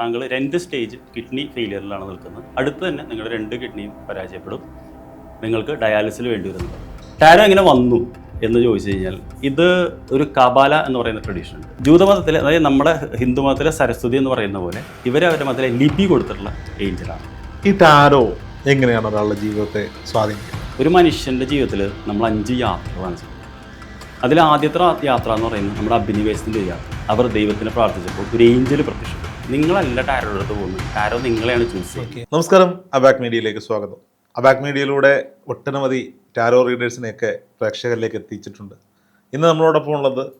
താങ്കൾ രണ്ട് stage kidney ഫെയിലിയറിലാണ് നിൽക്കുന്നത്. അടുത്ത് തന്നെ നിങ്ങളുടെ രണ്ട് കിഡ്നിയും പരാജയപ്പെടും. നിങ്ങൾക്ക് ഡയാലിസിൽ വേണ്ടി വരുന്നത്. ടാരോ എങ്ങനെ വന്നു എന്ന് ചോദിച്ചു കഴിഞ്ഞാൽ ഇത് ഒരു കബാല എന്ന് പറയുന്ന ട്രഡീഷൻ ഉണ്ട്. ജൂതമതത്തിലെ അതായത് നമ്മുടെ ഹിന്ദു മതത്തിലെ സരസ്വതി എന്ന് പറയുന്ന പോലെ ഇവരെ അവരുടെ മതത്തിലെ ലിപി കൊടുത്തിട്ടുള്ള ഏഞ്ചലാണ് ഈ ടാരോ എങ്ങനെയാണ് ഒരാളുടെ ജീവിതത്തെ സ്വാധീനിക്കുന്നത്? ഒരു മനുഷ്യന്റെ ജീവിതത്തിൽ നമ്മൾ അഞ്ച് യാത്രകളാണ് ചെയ്യുന്നത്. അതിൽ ആദ്യത്തെ യാത്ര എന്ന് പറയുന്നത് നമ്മുടെ അഭിനിവേശത്തിന്റെ യാത്ര. അവർ ദൈവത്തിനെ പ്രാർത്ഥിച്ചപ്പോൾ ഒരു ഏഞ്ചൽ പ്രത്യക്ഷപ്പെട്ടു. നിങ്ങളല്ല ടാരോയുടെ അടുത്ത് പോകുന്നത്. ടാരോ നിങ്ങളെയാണ് ചൂസ് ചെയ്യുന്നത്. നമസ്കാരം. അബാക് മീഡിയയിലേക്ക് സ്വാഗതം. അബാക് മീഡിയയിലൂടെ ഒട്ടനവധി ടാരോ റീഡേഴ്സിനെയൊക്കെ പ്രേക്ഷകരിലേക്ക് എത്തിച്ചിട്ടുണ്ട്. ഇന്ന് നമ്മളോടൊപ്പം ഉള്ളത്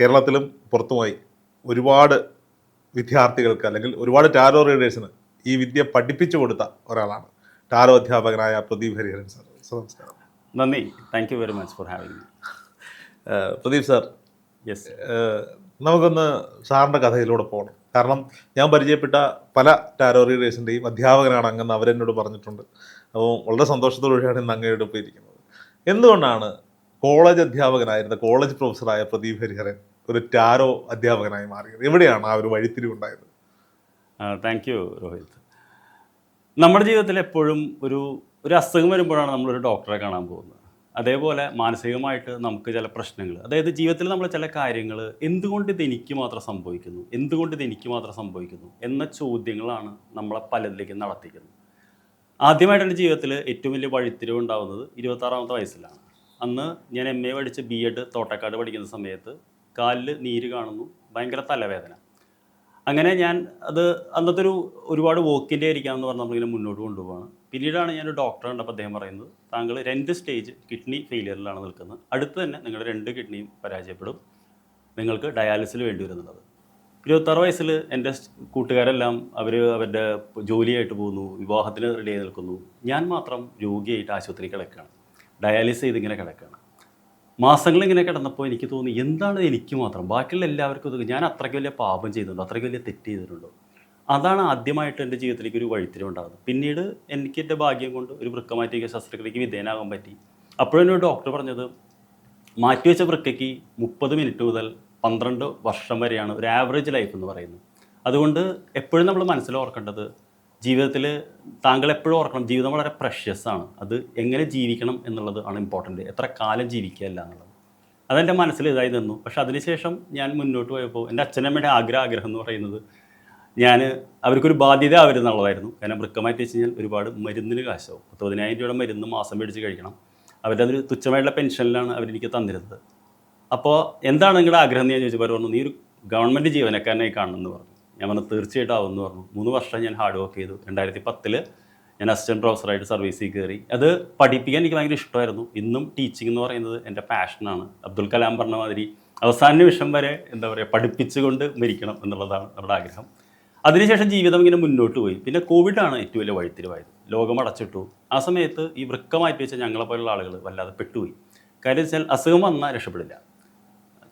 കേരളത്തിലും പുറത്തുമായി ഒരുപാട് വിദ്യാർത്ഥികൾക്ക് അല്ലെങ്കിൽ ഒരുപാട് ടാരോ റീഡേഴ്സിന് ഈ വിദ്യ പഠിപ്പിച്ചു കൊടുത്ത ഒരാളാണ്. ടാരോ അധ്യാപകനായ പ്രദീപ് ഹരിഹരൻ സാർ. നമസ്കാരം. നന്ദി. Thank you very much for having Pradeep sir. Yes നമുക്കൊന്ന് സാറിന്റെ കഥയിലൂടെ പോകണം കാരണം ഞാൻ പരിചയപ്പെട്ട പല ടാരോ റീഡേഴ്സിന്റെയും അധ്യാപകനാണ് അങ്ങെന്ന് അവരെന്നോട് പറഞ്ഞിട്ടുണ്ട്. അപ്പോൾ വളരെ സന്തോഷത്തോടുകൂടിയാണ് ഇന്ന് അങ്ങയുടെ ഒപ്പം ഇരിക്കുന്നത് എന്തുകൊണ്ടാണ് കോളേജ് അധ്യാപകനായിരുന്ന കോളേജ് പ്രൊഫസറായ പ്രദീപ് ഹരിഹരൻ ഒരു ടാരോ അധ്യാപകനായി മാറിയത്? എവിടെയാണ് ആ ഒരു വഴിത്തിരിവുണ്ടായത് താങ്ക് യു രോഹിത്. നമ്മുടെ ജീവിതത്തിൽ എപ്പോഴും ഒരു ഒരു അസുഖം വരുമ്പോഴാണ് നമ്മളൊരു ഡോക്ടറെ കാണാൻ പോകുന്നത്. അതേപോലെ മാനസികമായിട്ട് നമുക്ക് ചില പ്രശ്നങ്ങൾ അതായത് ജീവിതത്തിൽ നമ്മൾ ചില കാര്യങ്ങൾ എന്തുകൊണ്ട് ഇത് എനിക്ക് മാത്രം സംഭവിക്കുന്നു എന്തുകൊണ്ട് ഇത് എനിക്ക് മാത്രം സംഭവിക്കുന്നു എന്ന ചോദ്യങ്ങളാണ് നമ്മളെ പലതിലേക്ക് നടത്തിക്കുന്നത്. ആദ്യമായിട്ട് എന്റെ ജീവിതത്തിൽ ഏറ്റവും വലിയ വഴിത്തിരിവ് ഉണ്ടാകുന്നത് ഇരുപത്താറാമത്തെ വയസ്സിലാണ്. അന്ന് ഞാൻ എം എ പഠിച്ച് ബി എഡ് തോട്ടക്കാട് പഠിക്കുന്ന സമയത്ത് കാലിൽ നീര് കാണുന്നു ഭയങ്കര തലവേദന. അങ്ങനെ ഞാൻ അത് അന്നത്തെ ഒരു ഒരുപാട് വോക്കിന്റെ ആയിരിക്കാമെന്ന് പറഞ്ഞ് നമ്മളിങ്ങനെ മുന്നോട്ട് കൊണ്ടുപോവാണ്. പിന്നീടാണ് ഞാൻ ഒരു ഡോക്ടറെ കണ്ടപ്പോൾ അദ്ദേഹം പറയുന്നത് താങ്കൾ രണ്ട് സ്റ്റേജ് കിഡ്നി ഫെയിലിയറിലാണ് നിൽക്കുന്നത്. അടുത്ത് തന്നെ നിങ്ങളുടെ രണ്ട് കിഡ്നിയും പരാജയപ്പെടും. നിങ്ങൾക്ക് ഡയാലിസിൽ വേണ്ടി വരുന്നുള്ളത്. ഇരുപത്താറ് വയസ്സിൽ എന്റെ കൂട്ടുകാരെല്ലാം അവർ അവരുടെ ജോലിയായിട്ട് പോകുന്നു വിവാഹത്തിന് റെഡി ആയി നിൽക്കുന്നു. ഞാൻ മാത്രം രോഗിയായിട്ട് ആശുപത്രി കിടക്കുകയാണ്. ഡയാലിസ് ചെയ്ത് ഇങ്ങനെ കിടക്കുകയാണ്. മാസങ്ങൾ ഇങ്ങനെ കിടന്നപ്പോൾ എനിക്ക് തോന്നി എന്താണ് എനിക്ക് മാത്രം? ബാക്കിയുള്ള എല്ലാവർക്കും ഇത് ഞാൻ അത്രയ്ക്ക് വലിയ പാപം ചെയ്തിട്ടുണ്ടോ അത്രയ്ക്ക് വലിയ തെറ്റ് ചെയ്തിട്ടുണ്ടോ. അതാണ് ആദ്യമായിട്ട് എന്റെ ജീവിതത്തിലേക്ക് ഒരു വഴിത്തിരിവുണ്ടാകുന്നത് പിന്നീട് എനിക്ക് എന്റെ ഭാഗ്യം കൊണ്ട് ഒരു വൃക്ക മാറ്റിയ ശസ്ത്രക്രിയക്ക് വിധേയനാകാൻ പറ്റി. അപ്പോഴെന്നോട് ഡോക്ടർ പറഞ്ഞത് മാറ്റിവെച്ച വൃക്കയ്ക്ക് മുപ്പത് മിനിറ്റ് മുതൽ പന്ത്രണ്ട് വർഷം വരെയാണ് ഒരു ആവറേജ് ലൈഫ് എന്ന് പറയുന്നത്. അതുകൊണ്ട് എപ്പോഴും നമ്മൾ മനസ്സിൽ ഓർക്കേണ്ടത് ജീവിതത്തിൽ താങ്കൾ എപ്പോഴും ഓർക്കണം ജീവിതം വളരെ പ്രഷ്യസ് ആണ്. അത് എങ്ങനെ ജീവിക്കണം എന്നുള്ളത് ആണ് ഇമ്പോർട്ടന്റ് എത്ര കാലം ജീവിക്കുകയല്ല എന്നുള്ളത്. അതെന്റെ മനസ്സിൽ ഇതായി നിന്നു. പക്ഷെ അതിനുശേഷം ഞാൻ മുന്നോട്ട് പോയപ്പോൾ എന്റെ അച്ഛനമ്മയുടെ ആഗ്രഹ ആഗ്രഹം എന്ന് പറയുന്നത് ഞാൻ അവർക്കൊരു ബാധ്യത ആവരുന്നുള്ളതായിരുന്നു കാരണം വൃക്കമായിട്ട് വെച്ച് കഴിഞ്ഞാൽ ഒരുപാട് മരുന്നിന് കാശാവും. പത്തുപതിനായിരം രൂപയുടെ മരുന്ന് മാസം മേടിച്ച് കഴിക്കണം. അവരുടെ അതൊരു തുച്ഛമായിട്ടുള്ള പെൻഷനിലാണ് അവരെനിക്ക് തന്നിരുന്നത്. അപ്പോൾ എന്താണ് നിങ്ങളുടെ ആഗ്രഹം എന്ന് ഞാൻ ചോദിച്ചപ്പോൾ പറഞ്ഞു നീ ഒരു ഗവൺമെന്റ് ജീവനക്കാരനായി കാണണമെന്ന് പറഞ്ഞു. ഞാൻ പറഞ്ഞു തീർച്ചയായിട്ടും ആവുമെന്ന് പറഞ്ഞു. മൂന്ന് വർഷം ഞാൻ ഹാർഡ് വർക്ക് ചെയ്തു. രണ്ടായിരത്തി പത്തിൽ ഞാൻ അസിസ്റ്റന്റ് പ്രൊഫസറായിട്ട് സർവീസിൽ കയറി. അത് പഠിപ്പിക്കാൻ എനിക്ക് ഭയങ്കര ഇഷ്ടമായിരുന്നു. ഇന്നും ടീച്ചിങ് എന്ന് പറയുന്നത് എന്റെ പാഷനാണ്. അബ്ദുൽ കലാം പറഞ്ഞ മാതിരി അവസാന നിമിഷം വരെ എന്താ പറയുക പഠിപ്പിച്ചുകൊണ്ട് മരിക്കണം എന്നുള്ളതാണ് നമ്മുടെ ആഗ്രഹം. അതിനുശേഷം ജീവിതം ഇങ്ങനെ മുന്നോട്ട് പോയി. പിന്നെ കോവിഡാണ് ഏറ്റവും വലിയ വഴിത്തിരിവായത്. ലോകം അടച്ചിട്ടു. ആ സമയത്ത് ഈ വൃക്ക മാറ്റി വെച്ച ഞങ്ങളെപ്പോലുള്ള ആളുകൾ വല്ലാതെ പെട്ടുപോയി. കാര്യം വെച്ചാൽ അസുഖം വന്നാൽ രക്ഷപ്പെടില്ല.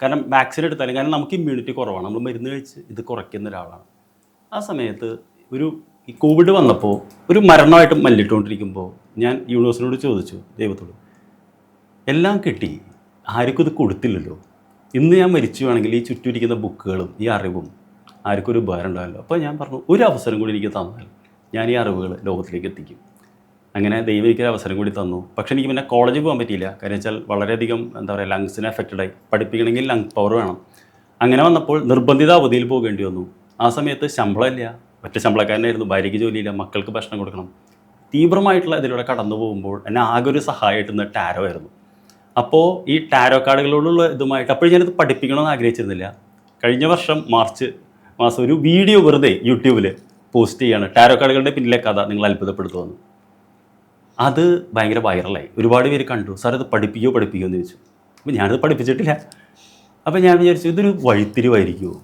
കാരണം വാക്സിൻ എടുത്താലും കാരണം നമുക്ക് ഇമ്മ്യൂണിറ്റി കുറവാണ്. നമ്മൾ മരുന്ന് കഴിച്ച് ഇത് കുറയ്ക്കുന്ന ഒരാളാണ്. ആ സമയത്ത് ഒരു ഈ കോവിഡ് വന്നപ്പോൾ ഒരു മരണമായിട്ട് മല്ലിട്ടുകൊണ്ടിരിക്കുമ്പോൾ ഞാൻ യൂണിവേഴ്സിനോട് ചോദിച്ചു ദൈവത്തോട് എല്ലാം കിട്ടി. ആർക്കും ഇത് കൊടുത്തില്ലല്ലോ. ഇന്ന് ഞാൻ മരിച്ചു വേണമെങ്കിൽ ഈ ചുറ്റുമിരിക്കുന്ന ബുക്കുകളും ഈ അറിവും ആർക്കും ഒരു ഉപകാരം ഉണ്ടാവില്ല അപ്പോൾ ഞാൻ പറഞ്ഞു ഒരു അവസരം കൂടി എനിക്ക് തന്നാൽ ഞാൻ ഈ അറിവുകൾ ലോകത്തിലേക്ക് എത്തിക്കും. അങ്ങനെ ദൈവം എനിക്കൊരു അവസരം കൂടി തന്നു. പക്ഷേ എനിക്ക് പിന്നെ കോളേജിൽ പോകാൻ പറ്റിയില്ല. കാര്യം വെച്ചാൽ വളരെയധികം എന്താ പറയുക ലങ്സിനെ ആയി. പഠിപ്പിക്കണമെങ്കിൽ ലങ് പവർ വേണം. അങ്ങനെ വന്നപ്പോൾ നിർബന്ധിത അവധിയിൽ പോകേണ്ടി വന്നു. ആ സമയത്ത് ശമ്പളമില്ല ഒറ്റ ശമ്പളക്കാരനായിരുന്നു. ഭാര്യയ്ക്ക് ജോലിയില്ല. മക്കൾക്ക് ഭക്ഷണം കൊടുക്കണം. തീവ്രമായിട്ടുള്ള ഇതിലൂടെ കടന്നു പോകുമ്പോൾ എന്നെ ആകെ ഒരു സഹായമായിട്ട് ടാരോ ആയിരുന്നു. അപ്പോൾ ഈ ടാരോ കാർഡുകളോടുള്ള ഇതുമായിട്ട് അപ്പോൾ ഞാനിത് പഠിപ്പിക്കണമെന്ന് ആഗ്രഹിച്ചിരുന്നില്ല. കഴിഞ്ഞ വർഷം മാർച്ച് മാസം ഒരു വീഡിയോ വെറുതെ യൂട്യൂബിൽ പോസ്റ്റ് ചെയ്യാണ്. ടാരോ കാർഡുകളുടെ പിന്നിലെ കഥ നിങ്ങൾ അത്ഭുതപ്പെടുത്തുമെന്ന്. അത് ഭയങ്കര വൈറലായി. ഒരുപാട് പേര് കണ്ടു. സാർ അത് പഠിപ്പിക്കുകയോ പഠിപ്പിക്കുകയോ എന്ന് ചോദിച്ചു. അപ്പോൾ ഞാനത് പഠിപ്പിച്ചിട്ടില്ല. അപ്പോൾ ഞാൻ വിചാരിച്ചു ഇതൊരു വഴിത്തിരിവായിരിക്കുമോ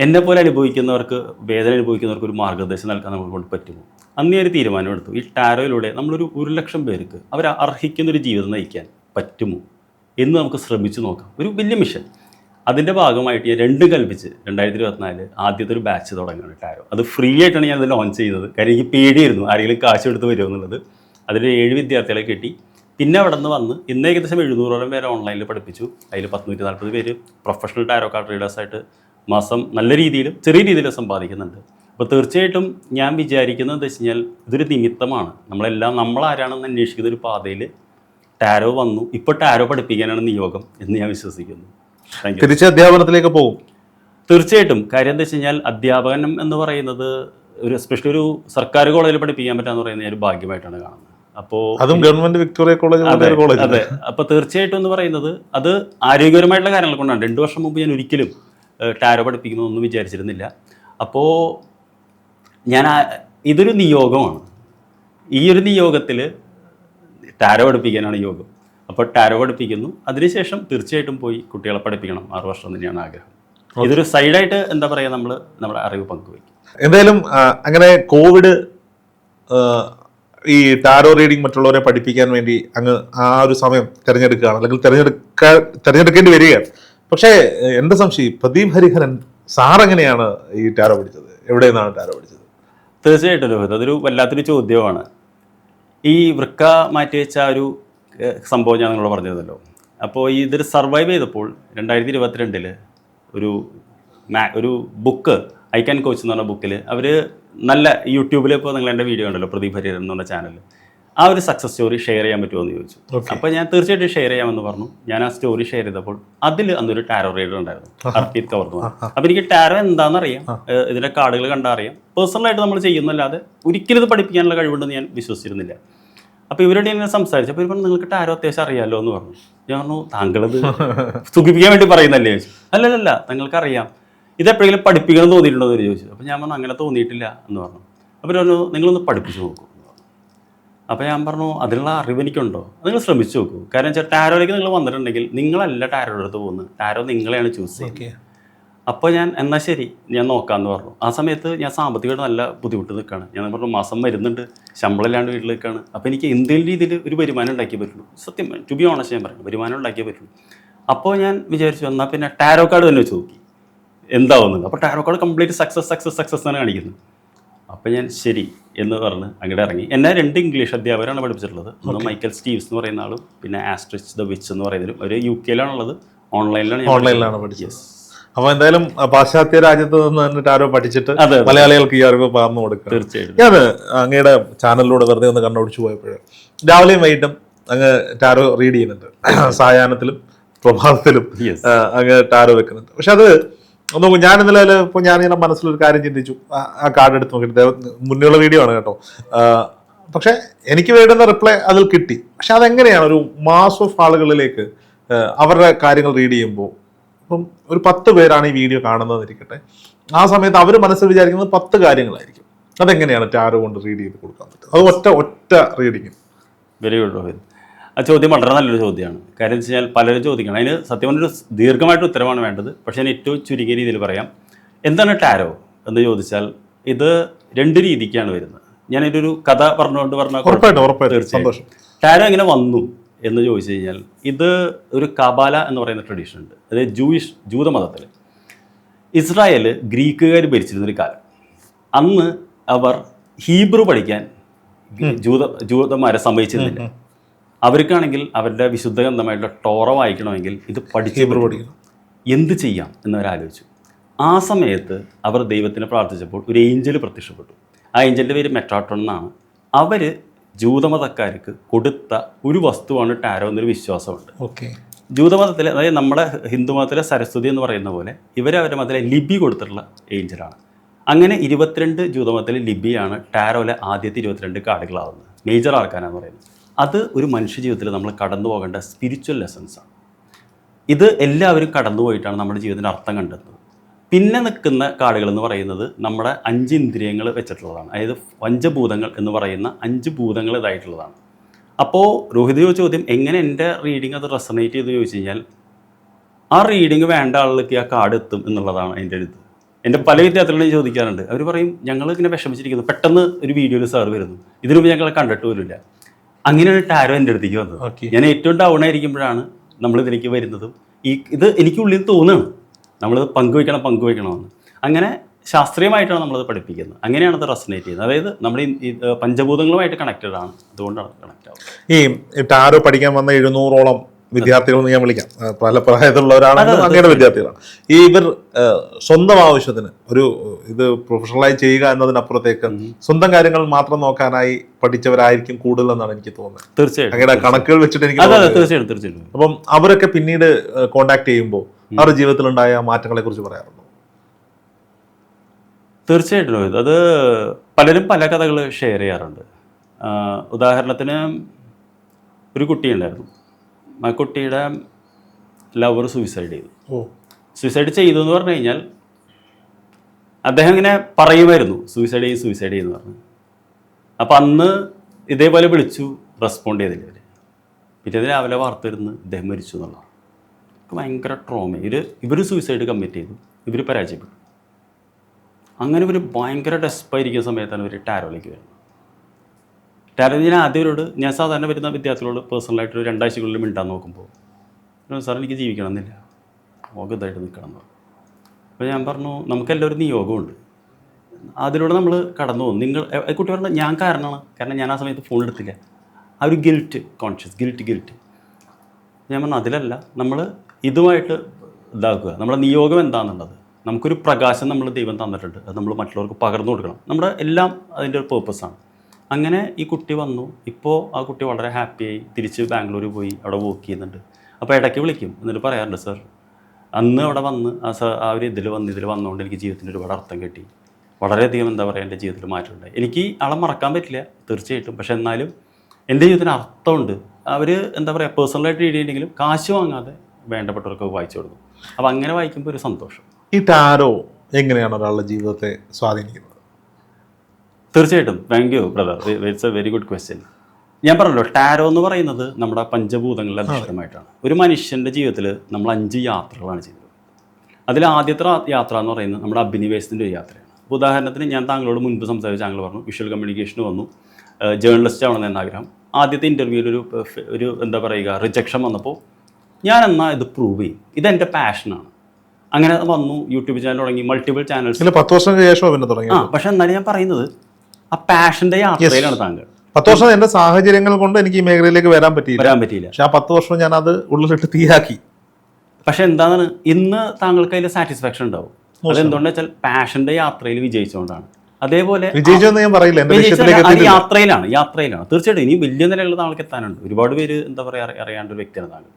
എന്നെ പോലെ അനുഭവിക്കുന്നവർക്ക് വേദന അനുഭവിക്കുന്നവർക്ക് ഒരു മാർഗനിർദ്ദേശം നൽകാൻ നമ്മൾ കൊണ്ട് പറ്റുമോ? അന്ന് ഒരു തീരുമാനം എടുത്തു. ഈ ടാരോയിലൂടെ നമ്മളൊരു ഒരു ലക്ഷം പേർക്ക് അവർ അർഹിക്കുന്നൊരു ജീവിതം നയിക്കാൻ പറ്റുമോ എന്ന് നമുക്ക് ശ്രമിച്ചു നോക്കാം. ഒരു വലിയ മിഷൻ. അതിന്റെ ഭാഗമായിട്ട് ഞാൻ രണ്ടും കൽപ്പിച്ച് രണ്ടായിരത്തി ഇരുപത്തിനാല് ആദ്യത്തെ ഒരു ബാച്ച് തുടങ്ങുകയാണ് ടാരോ അത് ഫ്രീ ആയിട്ടാണ് ഞാൻ അത് ലോഞ്ച് ചെയ്തത്. കാര്യം എനിക്ക് പേടിയായിരുന്നു ആരെങ്കിലും കാശ് എടുത്ത് വരുമോ എന്നുള്ളത്. അതിൽ ഏഴ് വിദ്യാർത്ഥികളെ കിട്ടി. പിന്നെ അവിടെ നിന്ന് വന്ന് ഇന്ന് ഏകദേശം എഴുന്നൂറോളം പേരെ ഓൺലൈനിൽ പഠിപ്പിച്ചു. അതിൽ പത്തുനൂറ്റി നാൽപ്പത് പേര് പ്രൊഫഷണൽ ടാരോ കാർഡ് റീഡേഴ്സായിട്ട് മാസം നല്ല രീതിയിലും ചെറിയ രീതിയിലും സമ്പാദിക്കുന്നുണ്ട്. അപ്പോൾ തീർച്ചയായിട്ടും ഞാൻ വിചാരിക്കുന്നത് എന്താ വെച്ച് കഴിഞ്ഞാൽ ഇതൊരു നിമിത്തമാണ്. നമ്മളെല്ലാം നമ്മളാരാണെന്ന് അന്വേഷിക്കുന്ന ഒരു പാതയിൽ ടാരോ വന്നു. ഇപ്പോൾ ടാരോ പഠിപ്പിക്കാനാണ് നിയോഗം എന്ന് ഞാൻ വിശ്വസിക്കുന്നു. തിരിച്ച് അധ്യാപനത്തിലേക്ക് പോകും. തീർച്ചയായിട്ടും. കാര്യം എന്താ വെച്ച് കഴിഞ്ഞാൽ അധ്യാപനം എന്ന് പറയുന്നത് ഒരു എസ്പെഷ്യലി ഒരു സർക്കാർ കോളേജിൽ പഠിപ്പിക്കാൻ പറ്റാന്ന് പറയുന്നത് ഞാൻ ഒരു ഭാഗ്യമായിട്ടാണ് കാണുന്നത്. അപ്പോൾ അതും ഗവൺമെന്റ് വിക്ടോറിയ കോളേജ് കോളേജ് അതെ. അപ്പൊ തീർച്ചയായിട്ടും എന്ന് പറയുന്നത് അത് ആരോഗ്യപരമായിട്ടുള്ള കാര്യങ്ങൾ കൊണ്ടാണ്. രണ്ടു വർഷം മുമ്പ് ഞാൻ ഒരിക്കലും ടാരോ പഠിപ്പിക്കുന്നതൊന്നും വിചാരിച്ചിരുന്നില്ല. അപ്പോൾ ഞാൻ ഇതൊരു നിയോഗമാണ്. ഈ ഒരു നിയോഗത്തിൽ ടാരോ പഠിപ്പിക്കാനാണ് യോഗം. അപ്പോൾ ടാരോ പഠിപ്പിക്കുന്നു. അതിനുശേഷം തീർച്ചയായിട്ടും പോയി കുട്ടികളെ പഠിപ്പിക്കണം. ആറു വർഷം തന്നെയാണ് ആഗ്രഹം. ഇതൊരു സൈഡായിട്ട് എന്താ പറയുക നമ്മൾ നമ്മുടെ അറിവ് പങ്കുവയ്ക്കും. എന്തായാലും അങ്ങനെ കോവിഡ് ഈ ടാരോ റീഡിംഗ് മറ്റുള്ളവരെ പഠിപ്പിക്കാൻ വേണ്ടി അങ്ങ് ആ ഒരു സമയം തിരഞ്ഞെടുക്കുകയാണ്. അല്ലെങ്കിൽ തിരഞ്ഞെടുക്കാൻ തിരഞ്ഞെടുക്കേണ്ടി വരികയാണ്. പക്ഷേ എന്റെ സംശയം? പ്രദീപ് ഹരിഹരൻ സാർ എങ്ങനെയാണ് ഈ ടാരോ പഠിച്ചത്? എവിടെ നിന്നാണ് ടാരോ പഠിച്ചത്? തീർച്ചയായിട്ടും രോഹിത് അതൊരു വല്ലാത്തൊരു ചോദ്യമാണ്. ഈ വൃക്ക മാറ്റിവെച്ച ഒരു സംഭവം ഞാൻ നിങ്ങളോട് പറഞ്ഞിരുന്നല്ലോ. അപ്പോൾ ഈ ഇതൊരു സർവൈവ് ചെയ്തപ്പോൾ രണ്ടായിരത്തി ഇരുപത്തിരണ്ടിൽ ഒരു മാ ഒരു ബുക്ക് ഐ ക്യാൻ കോച്ച് എന്ന് പറഞ്ഞ ബുക്കിൽ അവർ നല്ല യൂട്യൂബിൽ ഇപ്പോൾ നിങ്ങൾ എന്റെ വീഡിയോ ഉണ്ടല്ലോ പ്രദീപ് ഹരിഹരൻ എന്ന് പറഞ്ഞ ചാനൽ ആ ഒരു സക്സസ് സ്റ്റോറി ഷെയർ ചെയ്യാൻ പറ്റുമോ എന്ന് ചോദിച്ചു. അപ്പോൾ ഞാൻ തീർച്ചയായിട്ടും ഷെയർ ചെയ്യാമെന്ന് പറഞ്ഞു. ഞാൻ ആ സ്റ്റോറി ഷെയർ ചെയ്തപ്പോൾ അതിൽ അന്നൊരു ടാരോ റൈഡർ ഉണ്ടായിരുന്നു എന്ന് പറഞ്ഞു. അപ്പോൾ എനിക്ക് ടാരോ എന്താണെന്ന് അറിയാം ഇതിന്റെ കാർഡുകൾ കണ്ടാൽ അറിയാം പേഴ്സണലായിട്ട് നമ്മൾ ചെയ്യുന്നല്ലാതെ ഒരിക്കലും ഇത് പഠിപ്പിക്കാനുള്ള കഴിവുണ്ടെന്ന് ഞാൻ വിശ്വസിച്ചിരുന്നില്ല. അപ്പോൾ ഇവരോട് ഇങ്ങനെ സംസാരിച്ചു. അപ്പോൾ ഇവർ പറഞ്ഞു നിങ്ങൾക്ക് ടാരോ അത്യാവശ്യം അറിയാമല്ലോ എന്ന് പറഞ്ഞു. ഞാൻ പറഞ്ഞു താങ്കളത് സുഖിപ്പിക്കാൻ വേണ്ടി പറയുന്നല്ലേ? ചോദിച്ചു. അല്ലല്ലല്ല നിങ്ങൾക്ക് അറിയാം ഇത് എപ്പോഴെങ്കിലും പഠിപ്പിക്കണം തോന്നിയിട്ടുണ്ടോ? എന്ന് ചോദിച്ചു. അപ്പോൾ ഞാൻ പറഞ്ഞു അങ്ങനെ തോന്നിയിട്ടില്ല എന്ന് പറഞ്ഞു. അപ്പോൾ പറഞ്ഞു നിങ്ങളൊന്ന് പഠിപ്പിച്ചു നോക്കൂ അപ്പോൾ ഞാൻ പറഞ്ഞു അതിനുള്ള അറിവ് എനിക്കുണ്ടോ? നിങ്ങൾ ശ്രമിച്ചു നോക്കൂ. കാരണം വെച്ചാൽ ടാരോയിലേക്ക് നിങ്ങൾ വന്നിട്ടുണ്ടെങ്കിൽ നിങ്ങളല്ല ടാരോയുടെ അടുത്ത് പോകുന്നത്. ടാരോ നിങ്ങളെയാണ് ചൂസ് ചെയ്യുന്നത്. അപ്പോൾ ഞാൻ എന്നാൽ ശരി ഞാൻ നോക്കാമെന്ന് പറഞ്ഞു. ആ സമയത്ത് ഞാൻ സാമ്പത്തികമായിട്ട് നല്ല ബുദ്ധിമുട്ട് നിൽക്കുകയാണ് ഞാൻ പറഞ്ഞു മാസം വരുന്നുണ്ട് ശമ്പളം ഇല്ലാണ്ട് വീട്ടിൽ നിൽക്കുകയാണ് അപ്പോൾ എനിക്ക് എന്തെങ്കിലും രീതിയിൽ ഒരു വരുമാനം ഉണ്ടാക്കിയേ പറ്റുള്ളൂ. സത്യം ടു ബി ഓണസ്റ്റ് ഞാൻ പറയുന്നത് വരുമാനം ഉണ്ടാക്കിയേ പറ്റുള്ളൂ. അപ്പോൾ ഞാൻ വിചാരിച്ചു എന്നാൽ പിന്നെ ടാരോ കാർഡ് തന്നെ വെച്ച് നോക്കി എന്താവുന്നത് അപ്പോൾ tarot card complete success success success തന്നെ കാണിക്കുന്നു അപ്പോൾ ഞാൻ ശരി എന്ന് പറഞ്ഞ് അങ്ങോട്ട് ഇറങ്ങി. എന്നെ രണ്ട് ഇംഗ്ലീഷ് അധ്യാപകരാണ് പഠിപ്പിച്ചിട്ടുള്ളത്. ഒന്ന് മൈക്കൽ സ്റ്റീവ്സ് എന്ന് പറയുന്ന ആളും പിന്നെ ആസ്ട്രിച്ച് ദ വിച്ച് എന്ന് പറയുന്നതിലും ഒരു യു കെയിലാണുള്ളത് ഓൺലൈനിലാണ് ഓൺലൈനിലാണ് പഠിച്ചത്. അപ്പൊ എന്തായാലും പാശ്ചാത്യ രാജ്യത്ത് നിന്ന് തന്നിട്ട് ആരോ പഠിച്ചിട്ട്. മലയാളികൾക്ക് ഈ അറിവ് പകർന്നു കൊടുക്കുക. തീർച്ചയായും ഞാൻ അങ്ങയുടെ ചാനലിലൂടെ വെറുതെ ഒന്ന് കണ്ണോടിച്ചു പോയപ്പോഴേ രാവിലെയും വൈകിട്ടും അങ്ങ് ടാരോ റീഡ് ചെയ്യുന്നുണ്ട്. സായാഹ്നത്തിലും പ്രഭാതത്തിലും. അങ്ങ് ടാരോ വെക്കുന്നുണ്ട്. പക്ഷെ അത് ഒന്ന് ഞാൻ ഇന്നലെ ഇപ്പോൾ ഞാനിങ്ങനെ മനസ്സിലൊരു കാര്യം ചിന്തിച്ചു. ആ- കാർഡ് എടുത്ത് നോക്കിയിട്ട് മുന്നേയുള്ള വീഡിയോ ആണ് കേട്ടോ. പക്ഷെ എനിക്ക് വേണ്ടുന്ന റിപ്ലൈ അതിൽ കിട്ടി. പക്ഷെ അതെങ്ങനെയാണ് ഒരു മാസ് ഓഫ് ആളുകളിലേക്ക് അവരുടെ കാര്യങ്ങൾ റീഡ് ചെയ്യുമ്പോൾ ഇപ്പം ഒരു പത്ത് പേരാണ് ഈ വീഡിയോ കാണുന്നതെന്നിരിക്കട്ടെ. ആ സമയത്ത് അവർ മനസ്സിൽ വിചാരിക്കുന്നത് പത്ത് കാര്യങ്ങളായിരിക്കും. അതെങ്ങനെയാണ് ടാരോ കൊണ്ട് റീഡ് ചെയ്ത് കൊടുക്കാൻ പറ്റും അത് ഒറ്റ ഒറ്റ റീഡിങ്. വെരി ഗുഡ് റോഹിത് ആ ചോദ്യം വളരെ നല്ലൊരു ചോദ്യമാണ്. കാര്യം വെച്ച് കഴിഞ്ഞാൽ പലരും ചോദിക്കണം. അതിന് സത്യം പറഞ്ഞൊരു ദീർഘമായിട്ട് ഉത്തരമാണ് വേണ്ടത്. പക്ഷേ ഞാൻ ഏറ്റവും ചുരുങ്ങിയ രീതിയിൽ പറയാം. എന്താണ് ടാരോ എന്ന് ചോദിച്ചാൽ ഇത് രണ്ട് രീതിക്കാണ് വരുന്നത്. ഞാൻ ഒരു കഥ പറഞ്ഞുകൊണ്ട് പറഞ്ഞ തീർച്ചയായിട്ടും തീർച്ചയായും. ടാരോ എങ്ങനെ വന്നു. എന്ന് ചോദിച്ചു കഴിഞ്ഞാൽ ഇത് ഒരു കബാല എന്ന് പറയുന്ന ട്രഡീഷൻ ഉണ്ട്. അതായത് ജൂയിഷ് ജൂതമതത്തിൽ ഇസ്രായേൽ ഗ്രീക്കുകാർ ഭരിച്ചിരുന്നൊരു കാലം. അന്ന് അവർ ഹീബ്രു പഠിക്കാൻ ജൂത ജൂതന്മാരെ സമ്മതിച്ചിരുന്നില്ല. അവർക്കാണെങ്കിൽ അവരുടെ വിശുദ്ധ ഗ്രന്ഥമായിട്ടുള്ള ടോറ വായിക്കണമെങ്കിൽ ഇത് പഠിച്ച് ഹീബ്രു പഠിക്കണം. എന്ത് ചെയ്യാം എന്നവർ ആലോചിച്ചു ആ സമയത്ത് അവർ ദൈവത്തിനെ പ്രാർത്ഥിച്ചപ്പോൾ ഒരു ഏഞ്ചൽ പ്രത്യക്ഷപ്പെട്ടു. ആ ഏഞ്ചലിന്റെ പേര് മെട്രാട്ടോൺ എന്നാണ്. അവർ ജൂതമതക്കാർക്ക് കൊടുത്ത ഒരു വസ്തുവാണ് ടാരോ എന്നൊരു വിശ്വാസമുണ്ട്. ഓക്കെ. ജൂതമതത്തിലെ അതായത് നമ്മുടെ ഹിന്ദുമതത്തിലെ സരസ്വതി എന്ന് പറയുന്ന പോലെ ഇവർ അവരുടെ മതത്തിലെ ലിബി കൊടുത്തിട്ടുള്ള ഏഞ്ചലാണ്. അങ്ങനെ ഇരുപത്തിരണ്ട് ജൂതമതത്തിലെ ലിബിയാണ് ടാരോയിലെ ആദ്യത്തെ ഇരുപത്തിരണ്ട് കാർഡുകളാവുന്നത് മേജർ ആർക്കാനാന്ന് പറയുന്നത്. അത് ഒരു മനുഷ്യ ജീവിതത്തിൽ നമ്മൾ കടന്നു പോകേണ്ട സ്പിരിച്വൽ ലെസൺസ് ആണ്. ഇത് എല്ലാവരും കടന്നുപോയിട്ടാണ് നമ്മുടെ ജീവിതത്തിന്റെ അർത്ഥം കണ്ടെത്തുന്നത്. പിന്നെ നിൽക്കുന്ന കാർഡുകൾ എന്ന് പറയുന്നത് നമ്മുടെ അഞ്ച് ഇന്ദ്രിയങ്ങൾ വെച്ചിട്ടുള്ളതാണ്. അതായത് പഞ്ചഭൂതങ്ങൾ എന്ന് പറയുന്ന അഞ്ച് ഭൂതങ്ങൾ ഇതായിട്ടുള്ളതാണ്. അപ്പോൾ രോഹിത് ചോദ്യം എങ്ങനെ എന്റെ റീഡിങ് അത് റെസണേറ്റ് ചെയ്ത് ചോദിച്ചു കഴിഞ്ഞാൽ ആ റീഡിങ് വേണ്ട ആളുകൾക്ക് ആ കാർഡ് എത്തും എന്നുള്ളതാണ് എന്റെ അടുത്ത് എന്റെ പല വിദ്യാർത്ഥികളും ചോദിക്കാറുണ്ട്. അവർ പറയും ഞങ്ങൾ ഇങ്ങനെ വിഷമിച്ചിരിക്കുന്നു. പെട്ടെന്ന് ഒരു വീഡിയോയിൽ സാർ വരുന്നു. ഇതിനു മുമ്പ് ഞങ്ങളെ കണ്ടിട്ട് വരില്ല അങ്ങനെയാണ് ടാരോ എന്റെ അടുത്തേക്ക് വന്നത്. ഞാൻ ഏറ്റവും ഡൗൺ ആയിരിക്കുമ്പോഴാണ് നമ്മൾ ഇതിലേക്ക് വരുന്നതും. ഈ ഇത് എനിക്കുള്ളിൽ തോന്നുകയാണ് നമ്മളിത് പങ്കുവയ്ക്കണം പങ്കുവയ്ക്കണമെന്ന്. അങ്ങനെ ശാസ്ത്രീയമായിട്ടാണ് നമ്മളത് പഠിപ്പിക്കുന്നത്. അങ്ങനെയാണ് അത് റെസനേറ്റ് ചെയ്യുന്നത്. അതായത് നമ്മുടെ പഞ്ചഭൂതങ്ങളുമായിട്ട് കണക്റ്റഡ് ആണ്. അതുകൊണ്ടാണ് കണക്റ്റ് ആവുന്നത്. ഈ ടാരോ പഠിക്കാൻ വന്ന എഴുന്നൂറോളം വിദ്യാർത്ഥികളെന്ന് ഞാൻ വിളിക്കാം. പല പ്രായത്തിലുള്ളവരാണ് അങ്ങയുടെ വിദ്യാർത്ഥികളാണ്. ഈ ഇവർ സ്വന്തം ആവശ്യത്തിന് ഒരു ഇത് പ്രൊഫഷണലായി ചെയ്യുക എന്നതിനപ്പുറത്തേക്ക് സ്വന്തം കാര്യങ്ങൾ മാത്രം നോക്കാനായി പഠിച്ചവരായിരിക്കും കൂടുതലെന്നാണ് എനിക്ക് തോന്നുന്നത്. തീർച്ചയായിട്ടും അങ്ങയുടെ കണക്കുകൾ വെച്ചിട്ട് എനിക്ക്. തീർച്ചയായിട്ടും തീർച്ചയായിട്ടും. അപ്പം അവരൊക്കെ പിന്നീട് കോണ്ടാക്ട് ചെയ്യുമ്പോൾ അവരുടെ ജീവിതത്തിലുണ്ടായ മാറ്റങ്ങളെ കുറിച്ച് പറയാറുണ്ടോ? തീർച്ചയായിട്ടും അത് പലരും പല കഥകൾ ഷെയർ ചെയ്യാറുണ്ട്. ഉദാഹരണത്തിന് ഒരു കുട്ടി ഉണ്ടായിരുന്നു. ആ കുട്ടിയുടെ ലവർ സൂയിസൈഡ് ചെയ്തു. സൂയിസൈഡ് ചെയ്തു എന്ന് പറഞ്ഞു കഴിഞ്ഞാൽ അദ്ദേഹം ഇങ്ങനെ പറയുമായിരുന്നു സൂയിസൈഡ് ചെയ്യും സൂയിസൈഡ് ചെയ്യുന്നു പറഞ്ഞു. അപ്പം അന്ന് ഇതേപോലെ വിളിച്ചു റെസ്പോണ്ട് ചെയ്തില്ല പിന്നെ പിറ്റേന്ന് രാവിലെ വാർത്ത വരുന്നു ഇദ്ദേഹം മരിച്ചു എന്നുള്ളതാണ്. എനിക്ക് ഭയങ്കര ട്രോമ ഇവർ ഇവർ സൂയിസൈഡ് കമ്മിറ്റ് ചെയ്തു. ഇവർ പരാജയപ്പെട്ടു. അങ്ങനെ ഇവർ ഭയങ്കര ഡെസ്പായിരിക്കുന്ന സമയത്താണ് ഇവർ ടാരോയിലേക്ക് വരുന്നത്. ടാരോ ഞാൻ ആദ്യവരോട് ഞാൻ സാധാരണ വരുന്ന വിദ്യാർത്ഥികളോട് പേഴ്സണലായിട്ട് ഒരു രണ്ടാഴ്ചക്കുള്ളിൽ മിണ്ടാൻ നോക്കുമ്പോൾ സാർ എനിക്ക് ജീവിക്കണം എന്നില്ല. ഇതായിട്ട് നിൽക്കണം എന്ന് അപ്പോൾ ഞാൻ പറഞ്ഞു നമുക്കെല്ലാവരും നിയോഗമുണ്ട്. അതിലൂടെ നമ്മൾ കടന്നു പോകും. നിങ്ങൾ കുട്ടി പറഞ്ഞ ഞാൻ കാരണമാണ്. കാരണം ഞാൻ ആ സമയത്ത് ഫോൺ എടുത്തില്ല. ആ ഒരു ഗിൽറ്റ് കോൺഷ്യസ് ഗിൽറ്റ് ഗിൽറ്റ് ഞാൻ പറഞ്ഞു അതിലല്ല. നമ്മൾ ഇതുമായിട്ട് ഇതാക്കുക. നമ്മുടെ നിയോഗം എന്താണെന്നുള്ളത്. നമുക്കൊരു പ്രകാശം നമ്മൾ ദൈവം തന്നിട്ടുണ്ട്. അത് നമ്മൾ മറ്റുള്ളവർക്ക് പകർന്നു കൊടുക്കണം. നമ്മുടെ എല്ലാം അതിന്റെ ഒരു പേർപ്പസാണ് അങ്ങനെ ഈ കുട്ടി വന്നു. ഇപ്പോൾ ആ കുട്ടി വളരെ ഹാപ്പിയായി തിരിച്ച് ബാംഗ്ലൂർ പോയി അവിടെ വർക്ക് ചെയ്യുന്നുണ്ട്. അപ്പോൾ ഇടയ്ക്ക് വിളിക്കും. എന്നിട്ട് പറയാറുണ്ട് സർ അന്ന് അവിടെ വന്ന് ആ സർ ആ ഒരു ഇതിൽ വന്ന് ഇതിൽ വന്നുകൊണ്ട് എനിക്ക് ജീവിതത്തിന്റെ ഒരുപാട് അർത്ഥം കിട്ടി. വളരെയധികം എന്താ പറയുക എന്റെ ജീവിതത്തിൽ മാറ്റമുണ്ടായി എനിക്ക് ആളെ മറക്കാൻ പറ്റില്ല തീർച്ചയായിട്ടും. പക്ഷേ എന്നാലും എന്റെ ജീവിതത്തിന് അർത്ഥമുണ്ട് അവർ എന്താ പറയുക പേഴ്സണലായിട്ട് എഴുതിയിട്ടുണ്ടെങ്കിലും കാശ് വാങ്ങാതെ വേണ്ടപ്പെട്ടവർക്ക് വായിച്ചു കൊടുക്കും. അപ്പോൾ അങ്ങനെ വായിക്കുമ്പോൾ ഒരു സന്തോഷം. ഈ ടാരോ എങ്ങനെയാണ് ഒരാളുടെ ജീവിതത്തെ സ്വാധീനിക്കുന്നത്? തീർച്ചയായിട്ടും. Thank you brother it's a very good question ഞാൻ പറഞ്ഞല്ലോ ടാരോ എന്ന് പറയുന്നത് നമ്മുടെ പഞ്ചഭൂതങ്ങളുടെ അധിഷ്ഠിതമായിട്ടാണ്. ഒരു മനുഷ്യന്റെ ജീവിതത്തിൽ നമ്മൾ അഞ്ച് യാത്രകളാണ് ചെയ്യുന്നത് അതിൽ ആദ്യത്തെ യാത്ര എന്ന് പറയുന്നത് നമ്മുടെ അഭിനിവേശത്തിന്റെ ഒരു യാത്രയാണ്. അപ്പോൾ ഉദാഹരണത്തിന് ഞാൻ താങ്കളോട് മുൻപ് സംസാരിച്ച താങ്കൾ പറഞ്ഞു വിഷ്വൽ കമ്മ്യൂണിക്കേഷൻ വന്നു. ജേർണലിസ്റ്റ് ആവണമെന്ന് ആഗ്രഹം. ആദ്യത്തെ ഇന്റർവ്യൂവിൽ ഒരു ഒരു എന്താ പറയുക റിജക്ഷൻ വന്നപ്പോൾ ഞാൻ എന്നാൽ ഇത് പ്രൂവ് ചെയ്യും. ഇതെന്റെ പാഷനാണ് അങ്ങനെ വന്നു യൂട്യൂബ് ചാനൽ തുടങ്ങി മൾട്ടിപ്പിൾ ചാനൽസ് പത്ത് വർഷം ശേഷം പിന്നെ തുടങ്ങി ആ പക്ഷെ എന്നാലും ഞാൻ പറയുന്നത് ആ പാഷന്റെ യാത്രയിലാണ് താങ്കൾ. പത്ത് വർഷം എന്റെ സാഹചര്യങ്ങൾ കൊണ്ട് എനിക്ക് ഈ മേഖലയിലേക്ക് വരാൻ പറ്റിയില്ല. വരാൻ പറ്റിയില്ല. പക്ഷെ ആ പത്ത് വർഷം ഞാൻ അത് ഉള്ളിലിട്ട് തീയാക്കി. പക്ഷെ എന്താണ് ഇന്ന് താങ്കൾക്ക് അതിൽ സാറ്റിസ്ഫാക്ഷൻ ഉണ്ടാവും. അതെന്തുകൊണ്ടെന്ന് വെച്ചാൽ പാഷന്റെ യാത്രയിൽ വിജയിച്ചുകൊണ്ടാണ് അതേപോലെ ഞാൻ പറയില്ല യാത്രയിലാണ് യാത്രയിലാണ്. തീർച്ചയായിട്ടും ഇനി വലിയ നിലകളിൽ താങ്കൾക്ക് എത്താനുണ്ട് ഒരുപാട് പേര് എന്താ പറയുക അറിയാണ്ട് ഒരു വ്യക്തിയാണ് താങ്കൾ.